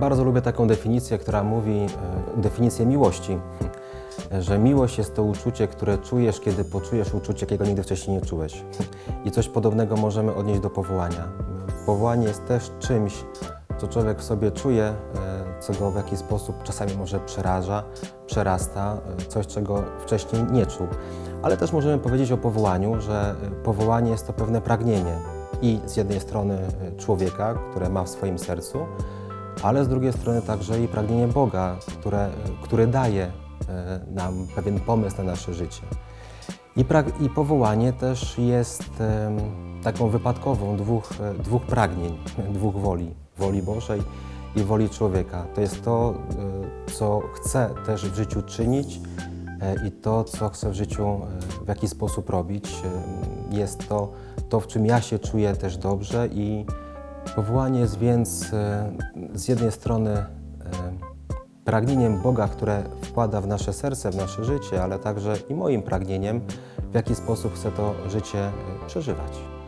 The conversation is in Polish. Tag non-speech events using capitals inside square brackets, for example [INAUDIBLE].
Bardzo lubię taką definicję, która mówi, e, definicję miłości, że miłość jest to uczucie, które czujesz, kiedy poczujesz uczucie, jakiego nigdy wcześniej nie czułeś. I coś podobnego możemy odnieść do powołania. Powołanie jest też czymś, co człowiek w sobie czuje, e, co go w jakiś sposób czasami może przeraża, przerasta, e, coś, czego wcześniej nie czuł. Ale też możemy powiedzieć o powołaniu, że powołanie jest to pewne pragnienie i z jednej strony człowieka, które ma w swoim sercu, ale z drugiej strony także i pragnienie Boga, które, które daje e, nam pewien pomysł na nasze życie. I, I powołanie też jest taką wypadkową dwóch, e, dwóch pragnień, [LAUGHS] dwóch woli. Woli Bożej i woli człowieka. To jest to, e, co chcę też w życiu czynić i to, co chcę w życiu w jakiś sposób robić. Jest to, to, w czym ja się czuję też dobrze i powołanie jest więc e, z jednej strony e, pragnieniem Boga, które wkłada w nasze serce, w nasze życie, ale także i moim pragnieniem, w jaki sposób chcę to życie e, przeżywać.